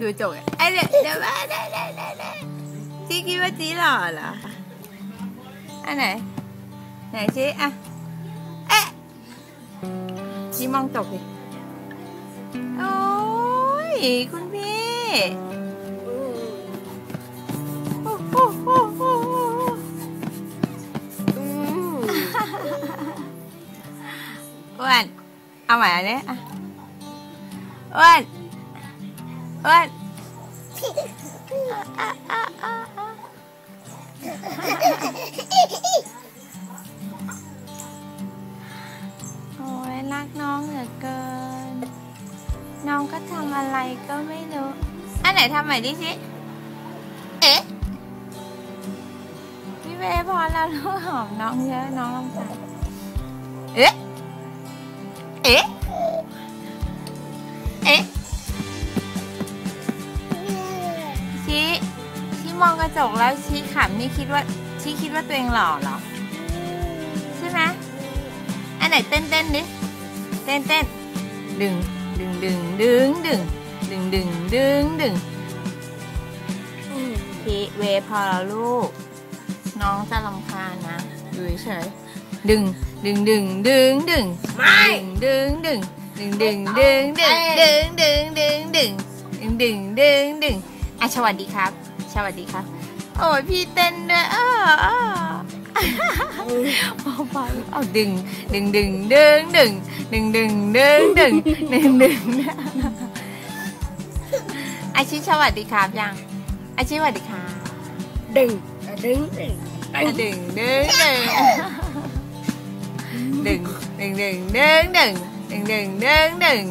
ดูจกไอเดี๋ยเดี๋ยวมาเดี๋ยวเดี๋ยวเดี๋ยวเดี๋ยจีคิดว่าจีหล่อเหรออันไหน ไหนจีอะเอ๊ะจีมองจกดิโอ้ยคุณพี่โอ้โหโอ้โหอ้วนเอาใหม่อันนี้อะอ้วน อ้วนอะอะอะอะโอ้ยรักน้องเหลือเกิน น้องก็ทำอะไรก็ไม่รู้ อันไหนทำใหม่ดิสิ เอ๊ะ พี่เวย์พอแล้วลูกหอมน้องเยอะน้องลำคาญเอ๊ะ เอ๊ะ ชี้ชี้มองกระจกแล้วชี้ขำนี่คิดว่าชี้คิดว่าตัวเองหล่อเหรอ ใช่ไหมอันไหนเต้นเต้นดิเต้นเต้นดึงดึงดึงดึงดึงดึงดึงดึงดึงอืมพี่เวพอแล้วลูก น้องจะรำคาญนะดูเฉยๆดึงดึงดึงดึงดึงไม่ดึงดึงดึงดึงดึงดึงดึงดึงดึงดึงดึงดึงดึงดึง อะสวัสดีครับ สวัสดีครับ โอ้ยพี่เต้นเนวยอ้ออ้อเบาๆเอาดึง ดึงดึงดึงดึงดึงดึงดึงดึงดึงดึงอาชิสวัสดีครับยังอาชิสวัสดีครับดึงดึงดึงดึงดึงดึงดึงดึงดึงดึงดึงดึงดึงดึงดึง